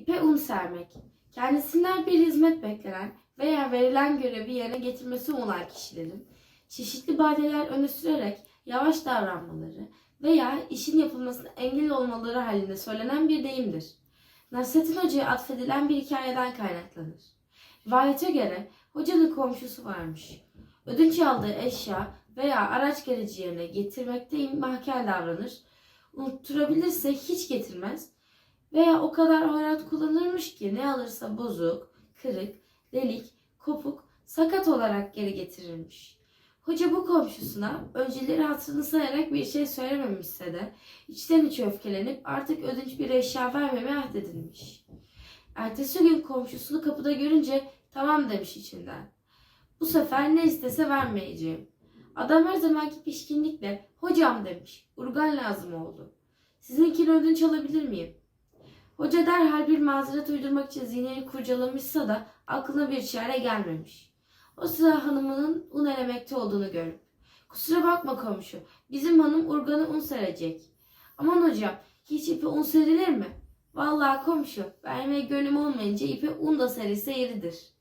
İpe un sermek. Kendisinden bir hizmet beklenen veya verilen görevi yerine getirmesi olan kişilerin çeşitli bahaneler öne sürerek yavaş davranmaları veya işin yapılmasına engel olmaları halinde söylenen bir deyimdir. Nasrettin Hoca'ya atfedilen bir hikayeden kaynaklanır. Rivayete göre hocanın komşusu varmış. Ödünç aldığı eşya veya araç gereci yerine getirmekte mahkel davranır. Unutturabilirse hiç getirmez veya o kadar hoyrat kullanırmış ki ne alırsa bozuk, kırık, delik, kopuk, sakat olarak geri getirirmiş. Hoca bu komşusuna önceleri hatırını sayarak bir şey söylememişse de içten içe öfkelenip artık ödünç bir eşya vermemeye ahdedilmiş. Ertesi gün komşusunu kapıda görünce tamam demiş içinden. Bu sefer ne istese vermeyeceğim. Adam her zamanki pişkinlikle hocam demiş. Urgan lazım oldu. Sizinkini ödünç alabilir miyim? Hoca derhal bir mazeret uydurmak için zihnini kurcalamışsa da aklına bir çare gelmemiş. O sıra hanımının un elemekte olduğunu görüp ''Kusura bakma komşu, bizim hanım urganı un serecek.'' ''Aman hocam, hiç ipe un serilir mi?'' ''Vallahi komşu, vermeye gönlüm olmayınca ipe un da serilse yeridir.''